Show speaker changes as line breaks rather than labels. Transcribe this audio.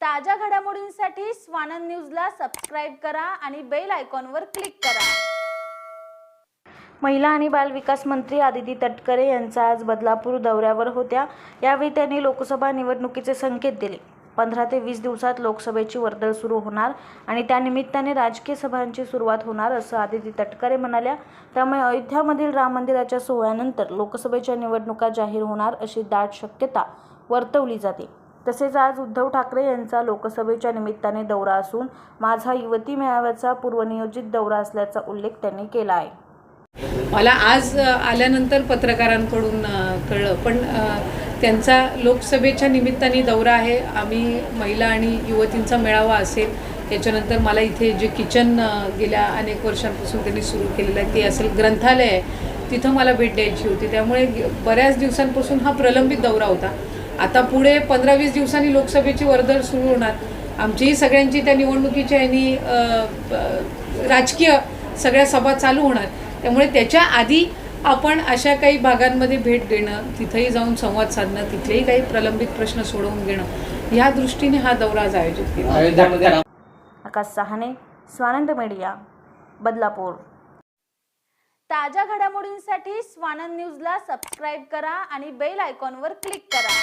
ताज्या घडामोडींसाठी स्वानंद न्यूजला सबस्क्राईब करा आणि बेल आयकॉनवर क्लिक करा. महिला आणि बालविकास मंत्री आदिती तटकरे यांचा आज बदलापूर दौऱ्यावर होत्या. यावेळी त्यांनी लोकसभा निवडणुकीचे संकेत दिले. पंधरा ते वीस दिवसात लोकसभेची वर्दळ सुरू होणार आणि त्यानिमित्ताने राजकीय सभांची सुरुवात होणार असं आदिती तटकरे म्हणाल्या. त्यामुळे अयोध्यामधील राम मंदिराच्या सोहळ्यानंतर लोकसभेच्या निवडणुका जाहीर होणार अशी दाट शक्यता वर्तवली जाते. तसेच आज उद्धव ठाकरे यांचा लोकसभेच्या निमित्ताने दौरा असून माझा युवती मेळाव्याचा पूर्वनियोजित दौरा असल्याचा उल्लेख त्यांनी केला आहे.
मला आज आल्यानंतर पत्रकारांकडून कळलं. पण त्यांचा लोकसभेच्या निमित्ताने दौरा आहे. आम्ही महिला आणि युवतींचा मेळावा असेल. त्याच्यानंतर मला इथे जे किचन गेल्या अनेक वर्षांपासून त्यांनी सुरू केलेलं आहे ते असेल ग्रंथालय आहे. तिथं मला भेट द्यायची होती. त्यामुळे बऱ्याच दिवसांपासून हा प्रलंबित दौरा होता. आता पुढे पंधरा वीस दिवसांनी लोकसभेची वर्दळ सुरू होणार. आमचीही सगळ्यांची त्या निवडणुकीच्या यांनी राजकीय सगळ्या सभा चालू होणार. त्यामुळे त्याच्या आधी आपण अशा काही भागांमध्ये भेट देणं तिथंही जाऊन संवाद साधणं तिथलेही काही प्रलंबित प्रश्न सोडवून घेणं या दृष्टीने हा दौरा आज आयोजित केला.
आकाश सहाने स्वानंद मीडिया बदलापूर. ताज्या घडामोडींसाठी स्वानंद न्यूजला सबस्क्राईब करा आणि बेल आयकॉनवर क्लिक करा.